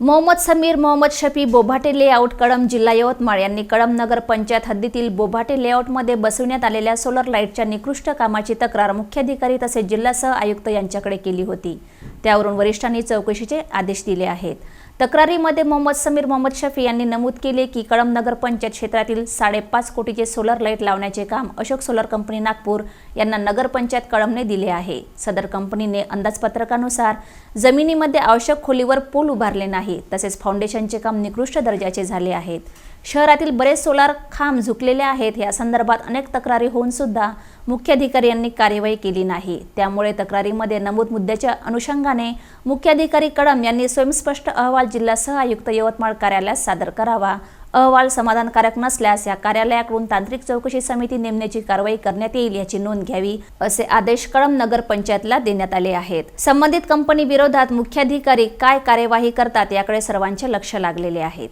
Mohammed Sameer Mohammed Shafi Bobhate layout Kalam जिल्हा यवतमाळ यांनी कळम नगर पंचायत हद्दीतील बोभाटे लेआउटमध्ये बसवण्यात आलेल्या सोलर लाईटच्या निकृष्ट कामाची तक्रार मुख्याधिकारी तसेच जिल्हा सह आयुक्त यांच्याकडे केली होती. त्यावरून वरिष्ठांनी चौकशीचे आदेश दिले आहेत. तक्रारीमध्ये मोहम्मद समीर मोहम्मद शफी यांनी नमूद केले की कळंब नगर पंचायत क्षेत्रातील साडेपाच कोटीचे सोलर लाइट लावण्याचे काम अशोक सोलर कंपनी नागपूर यांना नगरपंचायत कळंबने दिले आहे. सदर कंपनीने अंदाजपत्रकानुसार जमिनीमध्ये आवश्यक खोलीवर पूल उभारले नाही तसेच फाउंडेशनचे काम निकृष्ट दर्जाचे झाले आहेत. शहरातील बरेच सोलार खांब झुकलेले आहेत या संदर्भात अनेक तक्रारी होऊन सुद्धा मुख्याधिकारी यांनी कार्यवाही केली नाही. त्यामुळे तक्रारीमध्ये नमूद मुद्द्याच्या अनुषंगाने मुख्याधिकारी कळम यांनी स्वयंस्पष्ट अहवाल जिल्हा आयुक्त यवतमाळ कार्यालयात सादर करावा. अहवाल समाधानकारक नसल्यास या कार्यालयाकडून तांत्रिक चौकशी समिती नेमण्याची कारवाई करण्यात येईल याची नोंद घ्यावी असे आदेश कळम नगर पंचायतला देण्यात आले आहेत. संबंधित कंपनी विरोधात मुख्याधिकारी काय कार्यवाही करतात याकडे सर्वांचे लक्ष लागलेले आहेत.